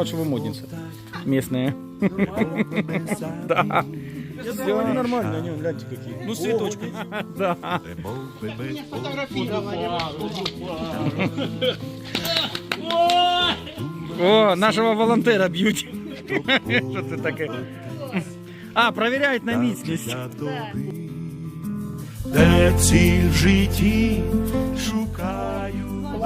думать, что вы модницы местные. Да. Все нормально, они, гляньте какие. Ну, с цветочками. Да. О, нашего волонтера бьют. Что ты таке? А, проверяет на міцність. Де ціль в житті шукаю,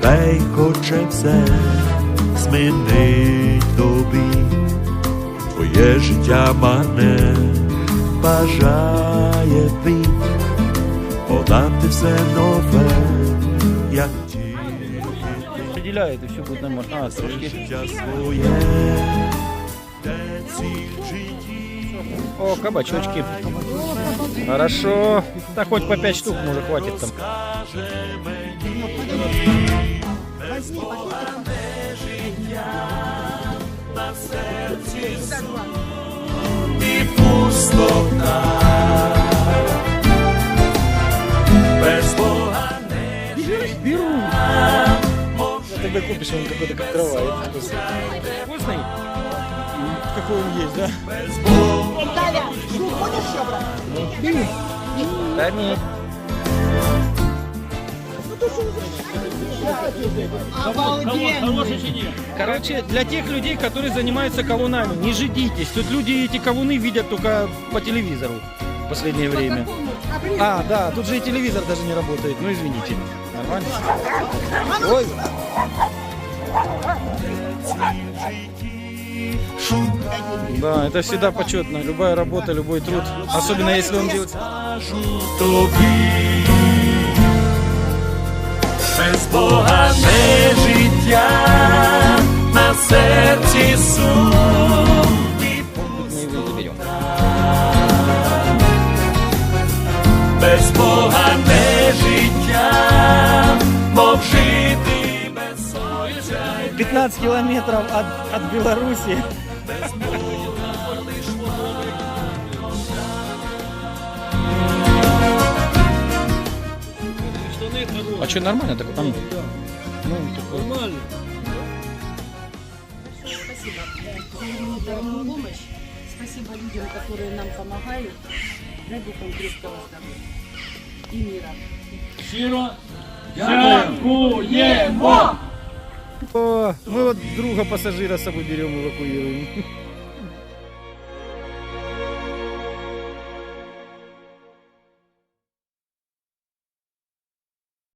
тебе й хоче все змінить тобі. Твоє життя марне бажає він подати все нове, як тільки Определяет, все будет нормально. А, трошки. життя своє, де ціль житті. О, кабачочки. Хорошо. Да хоть по 5 штук, может, хватит там. Скаже мені, без не життя, на серці сум і пустота. Без Бога не життя, мов Тогда купишь он какой-то как трава. Вкусный? Какой он есть, да? без Бога. Ну хочешь еще брать? Да нет. Обалденно. Короче, для тех людей, которые занимаются колунами, не ждитесь. Тут люди эти колуны видят только по телевизору в последнее время. А, да, тут же и телевизор даже не работает. Ну, извините. Нормально? Ой, да, это всегда почетно. Любая работа, любой труд. Особенно если он делается... Без Бога не життя, на серці сум без Бога не життя, мов жити без сонця, 15 километров от, от Беларуси. А что, нормально так? А ну. Ну, такой. Нормально. Спасибо за гуманитарную помощь. Спасибо людям, которые нам помогают. Дай Бог вам крепкого здоровья и мира. Щиро дякуємо! О, мы вот друга пассажира с собой берем, эвакуируем.